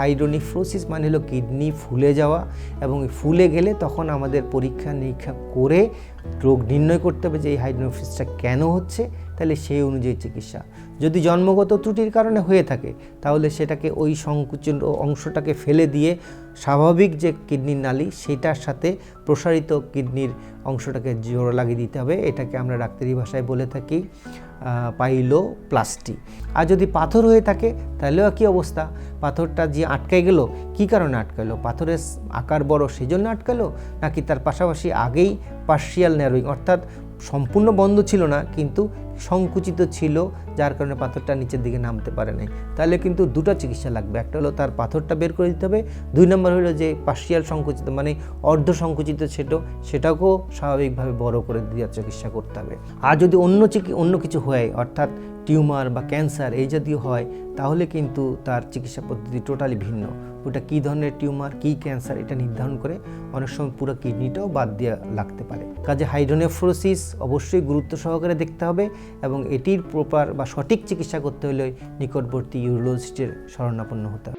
হাইড্রোনিফ্রোসিস মানে হলো কিডনি ফুলে যাওয়া এবং ফুলে গেলে তখন আমাদের পরীক্ষা নিরীক্ষা করে রোগ নির্ণয় করতে হবে যে এই হাইড্রোনিফ্রোসিসটা কেন হচ্ছে, তাহলে সেই অনুযায়ী চিকিৎসা। যদি জন্মগত ত্রুটির কারণে হয়ে থাকে, তাহলে সেটাকে ওই সংকুচন অংশটাকে ফেলে দিয়ে স্বাভাবিক যে কিডনির নালী, সেটার সাথে প্রসারিত কিডনির অংশটাকে জোড়া লাগিয়ে দিতে হবে। এটাকে আমরা ডাক্তারি ভাষায় বলে থাকি পাইলো প্লাস্টি। আর যদি পাথর হয়ে থাকে, তাহলেও কি অবস্থা। পাথরটা যে আটকাই গেল, কি কারণে আটকালো পাথরের আকার বড়, সেজন্য আটকালো নাকি তার পাশাপাশি আগেই পার্শিয়াল ন্যারোয়িং অর্থাৎ সম্পূর্ণ বন্ধ ছিল না, কিন্তু সংকুচিত ছিল, যার কারণে পাথরটা নিচের দিকে নামতে পারে নাই। তাহলে কিন্তু দুটো চিকিৎসা লাগবে। একটা হলো তার পাথরটা বের করে দিতে হবে। দুই নম্বর হলো যে পার্শিয়াল সংকুচিত মানে অর্ধ সংকুচিত ছিল সেটাকেও স্বাভাবিকভাবে বড় করে দেওয়ার চিকিৎসা করতে হবে। আর যদি অন্য অন্য কিছু হয়, অর্থাৎ টিউমার বা ক্যান্সার এই জাতীয় হয়, তাহলে কিন্তু তার চিকিৎসা পদ্ধতি টোটালি ভিন্ন। ওটা কী ধরনের টিউমার, কী ক্যান্সার, এটা নির্ধারণ করে অনেক সময় পুরো কিডনিটাও বাদ দেওয়া লাগতে পারে। কাজে হাইড্রোনেফ্রোসিস অবশ্যই গুরুত্ব সহকারে দেখতে হবে এবং এটির প্রপার বা সঠিক চিকিৎসা করতে হলে নিকটবর্তী ইউরোলজিস্টের শরণাপন্ন হতে হবে।